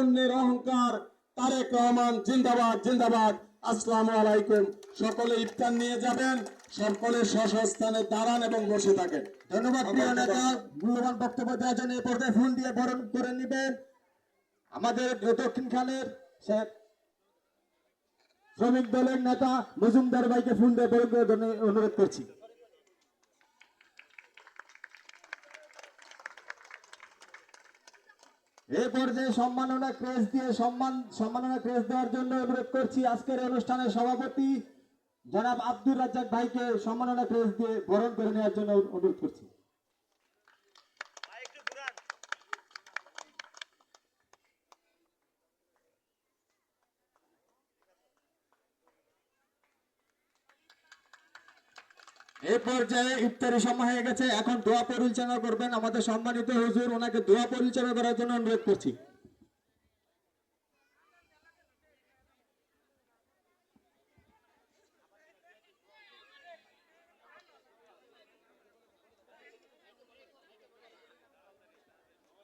তারুণ্যের অহংকার তারেক রহমান জিন্দাবাদ জিন্দাবাদ। আসসালামু আলাইকুম। সকলে ইফতার নিয়ে যাবেন সকলে স্বস্থানে দাঁড়ান এবং বসে থাকেন। ধন্যবাদ প্রিয় নেতা। মূল্যবান বক্তব্য দেওয়ার জন্য এই পর্যায়ে ফোন দিয়ে বরণ করে নেবেন। আমাদের দক্ষিণ খানের শ্রমিক দলের নেতা মজুমদার ভাইকে ফোন দিয়ে বরণ জন্য অনুরোধ করছি। এই পর্যায়ে সম্মাননা ক্রেস দিয়ে সম্মান, সম্মাননা ক্রেস দেওয়ার জন্য অনুরোধ করছি আজকের অনুষ্ঠানের সভাপতি জনাব আব্দুর রাজ্জাক ভাইকে সম্মাননা ক্রেস দিয়ে বরণ করে নেওয়ার জন্য অনুরোধ করছি। এই পর্যায়ে ইফতারি সময় হয়ে গেছে। এখন দোয়া পরিচালনা করবেন আমাদের সম্মানিত হুজুর। ওনাকে দোয়া পরিচালনা করার জন্য অনুরোধ করছি।